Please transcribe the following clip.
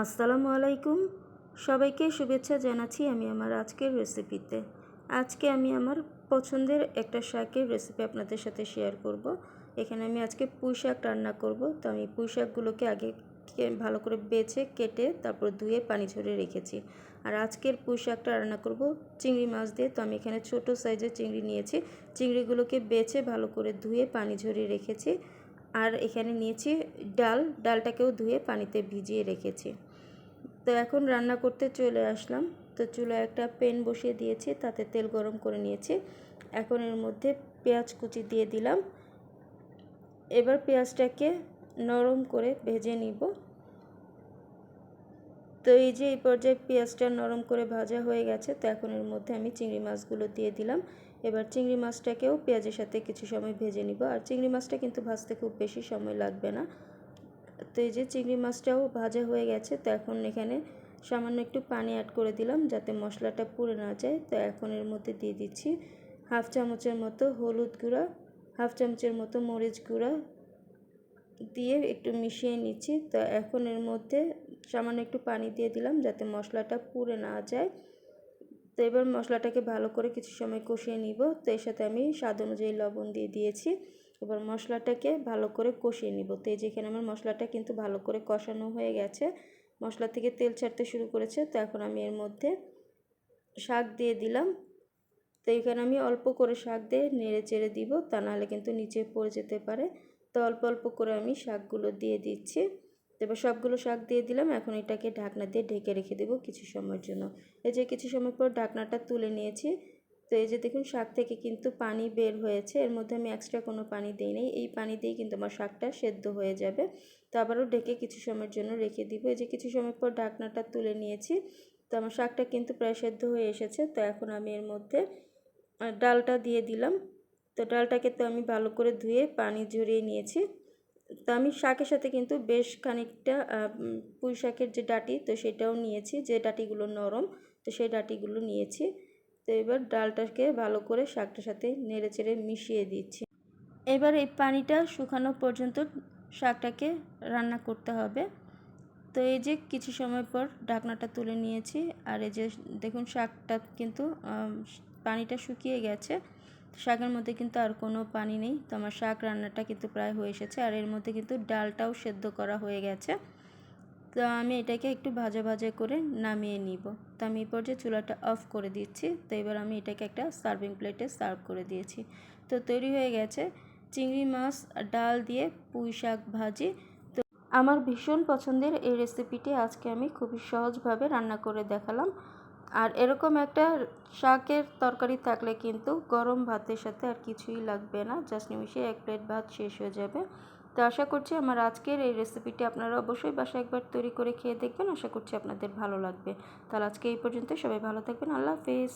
আসসালামু আলাইকুম। সবাইকে শুভেচ্ছা জানাচ্ছি আমি আমার আজকের রেসিপিতে আজকে আমি আমার পছন্দের একটা শাকের রেসিপি আপনাদের সাথে শেয়ার করব। এখানে আমি আজকে পুঁই শাক রান্না করব। তো আমি পুঁই শাকগুলোকে আগে ভালো করে বেছে, কেটে, তারপর ধুয়ে পানি ঝরে রেখেছি। আর আজকের পুঁই শাকটা রান্না করব চিংড়ি মাছ দিয়ে। তো আমি এখানে ছোট সাইজের চিংড়ি নিয়েছি। চিংড়িগুলোকে বেছে ভালো করে ধুয়ে পানি ঝরিয়ে রেখেছি। আর এখানে নিয়েছি ডাল। ডালটাকেও ধুয়ে পানিতে ভিজিয়ে রেখেছি। তো এখন রান্না করতে চলে আসলাম। তো চুলায় একটা প্যান বসিয়ে দিয়েছি, তাতে তেল গরম করে নিয়েছি। এখন এর মধ্যে পেঁয়াজ কুচি দিয়ে দিলাম। এবার পেঁয়াজটাকে নরম করে ভেজে নিব। তো এই যে এই পর্যায়ে পেঁয়াজটা নরম করে ভাজা হয়ে গেছে, তো এখন এর মধ্যে আমি চিংড়ি মাছগুলো দিয়ে দিলাম। এবার চিংড়ি মাছটাকেও পেঁয়াজের সাথে কিছু সময় ভেজে নিব। আর চিংড়ি মাছটা কিন্তু ভাজতে খুব বেশি সময় লাগবে না। তো এই যে চিংড়ি মাছটাও ভাজা হয়ে গেছে, তো এখন এখানে সামান্য একটু পানি অ্যাড করে দিলাম যাতে মশলাটা পুড়ে না যায়। তো এখন এর মধ্যে দিয়ে দিচ্ছি হাফ চামচের মতো হলুদ গুঁড়া, হাফ চামচের মতো মরিচ গুঁড়া দিয়ে একটু মিশিয়ে নিচ্ছি। তো এখন এর মধ্যে সামান্য একটু পানি দিয়ে দিলাম যাতে মশলাটা পুড়ে না যায়। তো এবার মশলাটাকে ভালো করে কিছু সময় কষিয়ে নিব। তো এর সাথে আমি স্বাদ অনুযায়ী লবণ দিয়ে দিয়েছি। এবার মশলাটাকে ভালো করে কষিয়ে নিব। তো এই যেখানে আমার মশলাটা কিন্তু ভালো করে কষানো হয়ে গেছে। মশলা থেকে তেল ছাড়তে শুরু করেছে। তো এখন আমি এর মধ্যে শাক দিয়ে দিলাম। তো এখানে আমি অল্প করে শাক দিয়ে নেড়ে চেড়ে দিব, তা নাহলে কিন্তু নিচে পড়ে যেতে পারে। তো অল্প অল্প করে আমি শাকগুলো দিয়ে দিচ্ছি। এবার সবগুলো শাক দিয়ে দিলাম, এখন এটাকে ঢাকনা দিয়ে ঢেকে রেখে দেবো কিছু সময়ের জন্য। এই যে কিছু সময় পর ঢাকনাটা তুলে নিয়েছি, তো এই যে দেখুন শাক থেকে কিন্তু পানি বের হয়েছে, এর মধ্যে আমি এক্সট্রা কোনো পানি দিই নাই। এই পানি দিয়েই কিন্তু আমার শাকটা সেদ্ধ হয়ে যাবে। তো আবারও ঢেকে কিছু সময়ের জন্য রেখে দিব। এই যে কিছু সময় পর ঢাকনাটা তুলে নিয়েছি, তো আমার শাকটা কিন্তু প্রায় সেদ্ধ হয়ে এসেছে। তো এখন আমি এর মধ্যে ডালটা দিয়ে দিলাম। তো ডালটাকে তো আমি ভালো করে ধুয়ে পানি ঝরিয়ে নিয়েছি। তো আমি শাকের সাথে কিন্তু বেশ খানিকটা পুঁই শাকের যে ডাটি, তো সেটাও নিয়েছি, যে ডাটিগুলো নরম, তো সেই ডাটিগুলো নিয়েছি। তো এবার ডালটাকে ভালো করে শাকটার সাথে নেড়ে চেড়ে মিশিয়ে দিচ্ছি। এবার এই পানিটা শুকানো পর্যন্ত শাকটাকে রান্না করতে হবে। তো এই যে কিছু সময় পর ঢাকনাটা তুলে নিয়েছি, আর এই যে দেখুন শাকটা কিন্তু পানিটা শুকিয়ে গেছে। শাকের মধ্যে কিন্তু আর কোনো পানি নেই। তো আমার শাক রান্নাটা কিন্তু প্রায় হয়ে এসেছে। আর এর মধ্যে কিন্তু ডালটাও সেদ্ধ করা হয়ে গেছে। তো আমি এটাকে একটু ভাজা ভাজা করে নামিয়ে নিব। তো আমি এই পর্যায়ে চুলাটা অফ করে দিচ্ছি। তো এবার আমি এটাকে একটা সার্ভিং প্লেটে সার্ভ করে দিয়েছি। তো তৈরি হয়ে গেছে চিংড়ি মাছ, ডাল দিয়ে পুঁই শাক ভাজি। তো আমার ভীষণ পছন্দের এই রেসিপিটি আজকে আমি খুবই সহজভাবে রান্না করে দেখালাম। আর এরকম একটা শাকের তরকারি থাকলে কিন্তু গরম ভাতের সাথে আর কিছুই লাগবে না। জাস্ট নিমিশে এক প্লেট ভাত শেষ হয়ে যাবে। তো আশা করছি আমার আজকের এই রেসিপিটি আপনারা অবশ্যই বাসায় একবার তৈরি করে খেয়ে দেখবেন। আশা করছি আপনাদের ভালো লাগবে। তাহলে আজকে এই পর্যন্ত সবাই ভালো থাকবেন। আল্লাহ হাফেজ।